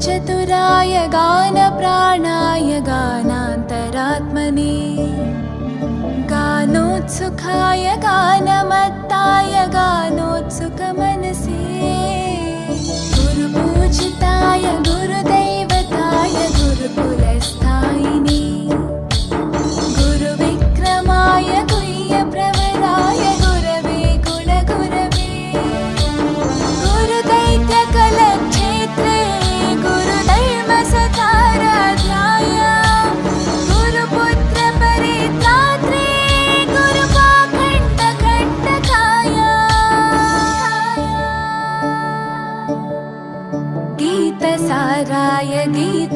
गानचतुराय गानप्राणाय गानान्तरात्मने गानोत्सुखाय गानमत्ताय गानोत्सुकमनसे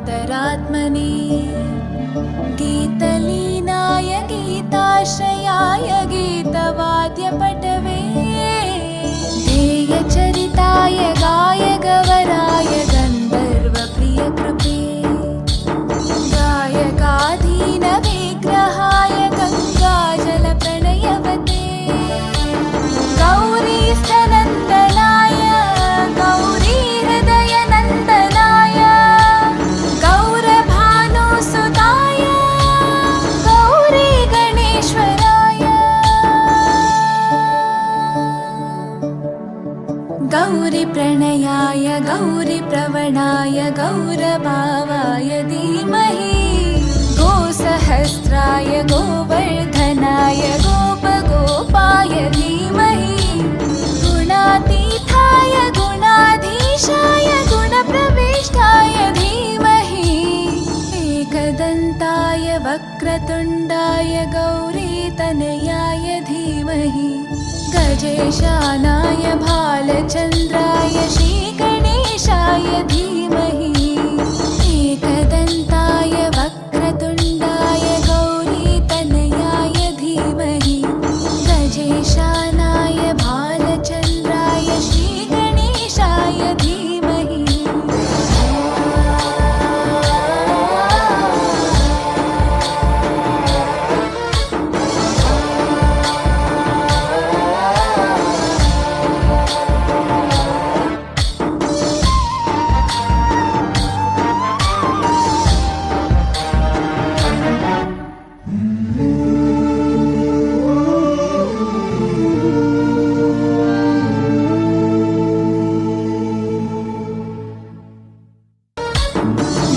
ग्रन्थान्तरात्मने गीतलीनाय गीताश्रयाय गीतवाद्यपटवे। ध्येयचरिताय गायगवराय गन्धर्वप्रियकृपे गौरीप्रणयाय गौरीप्रवणाय गौरभावाय धीमहि। गोसहस्राय गोवर्धनाय गोपगोपाय गौरीतनयाय धीमहि गजेशानाय भालचन्द्राय श्रीगणेशाय धीमहि।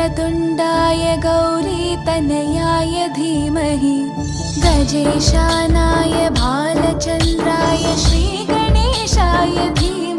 वक्रतुण्डाय गौरीतनयाय धीमहि। गजेशानाय भालचन्द्राय श्रीगणेशाय धीमहि।